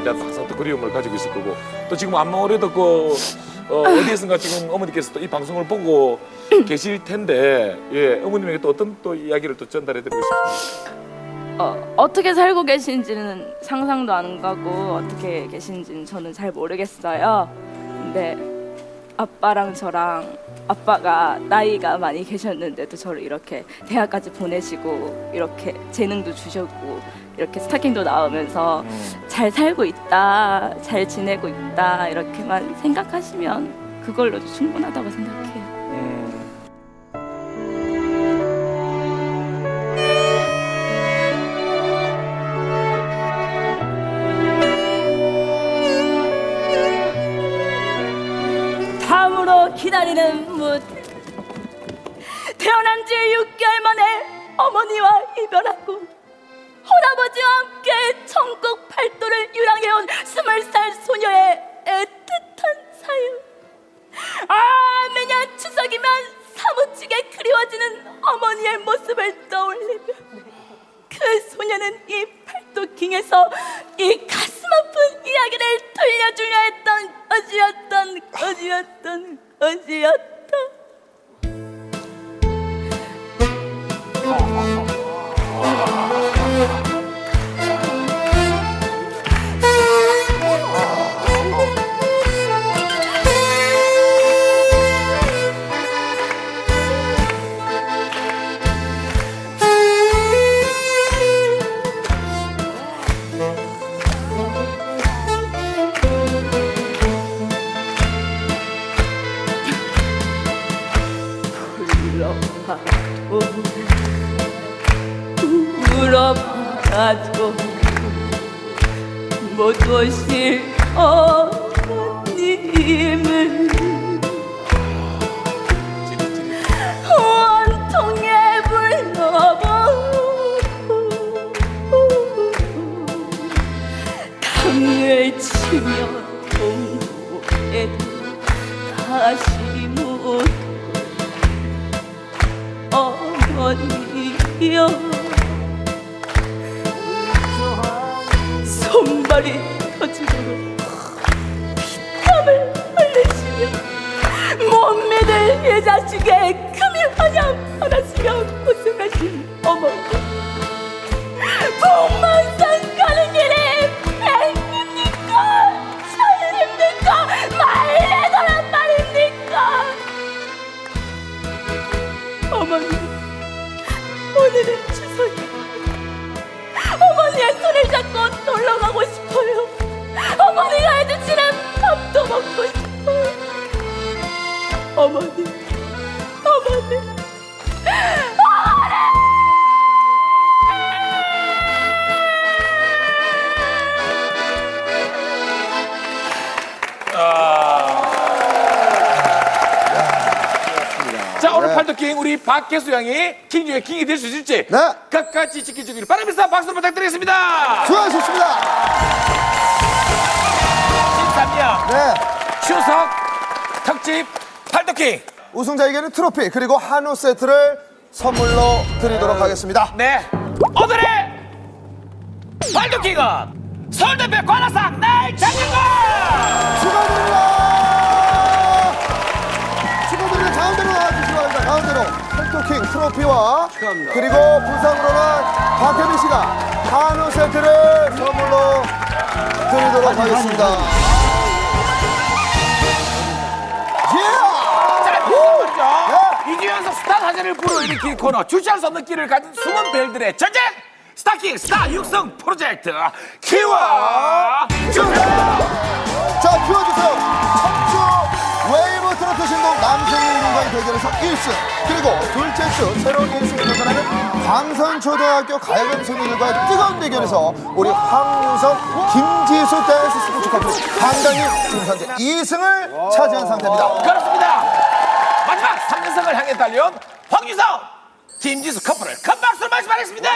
모습에 대한 항상 또 그리움을 가지고 있을 거고 또 지금 아무래도 그 어, 어디에선가 지금 어머니께서 또 이 방송을 보고 계실 텐데 예 어머님에게 또 어떤 또 이야기를 또 전달해 드리고 싶습니다. 어, 어떻게 살고 계신지는 상상도 안 가고 어떻게 계신지는 저는 잘 모르겠어요. 근데 아빠랑 저랑 아빠가 나이가 많이 계셨는데도 저를 이렇게 대학까지 보내시고 이렇게 재능도 주셨고 이렇게 스타킹도 나오면서 잘 살고 있다, 잘 지내고 있다 이렇게만 생각하시면 그걸로도 충분하다고 생각해요. 다음 기다리는 문 태어난 지 6개월 만에 어머니와 이별하고 할아버지와 함께 천국 팔도를 유랑해온 스물 살 소녀의 애틋한 사유. 아 매년 추석이면 사무치게 그리워지는 어머니의 모습을 떠올리며 그 소녀는 이 팔도킹에서 이 가슴 아픈 이야기를 들려주려 했던 것이었던 것이었던 것이었다 울어봐도 못 오실 어머님을 원통에 불러보고 강을 치며 동고에 다시 어머니여. 손발이 터지도록 피땀을 흘리시며 못 믿을 이 자식의 금이 환영 하나시며 고생하신 어머니 놀러 가고 싶어요. 어머니가 해주시는 밥도 먹고 싶어요. 어머니, 어머니, 팔도킹 우리 박계수 양이 킹 중에 킹이 될 수 있을지 네. 끝까지 지켜주기를 바라면서 박수 부탁드리겠습니다. 수고하셨습니다. 13년 네. 추석 특집 팔도킹 우승자에게는 트로피 그리고 한우 세트를 선물로 드리도록 하겠습니다. 네 오늘의 팔도킹은 서울대표 관악상 날 장윤건 축하드립니다. 축하드립니다. 킹 트로피와 그리고 부상으로는 박혜민 씨가 한우 세트를 선물로 드리도록 하겠습니다. 예! 자, 이번이죠. 네. 이주연석 스타 사진을 불러일으킨 코너 주시할 수 없는 끼를 가진 숨은 벨들의 전쟁 스타킹 스타 육성 프로젝트 키와 주세요 자, 키워주세요. 대결에서 1승 그리고 둘째 주 새로운 1승을 도전하는 광선초등학교 가야금 소녀들과의 뜨거운 대결에서 우리 황유석, 김지수 댄스 스포츠 커플 당당히 지금 현재 2승을 차지한 상태입니다. 그렇습니다 마지막 3연승을 향해 달려온 황유성 김지수 커플을 큰 박수로 말씀하겠습니다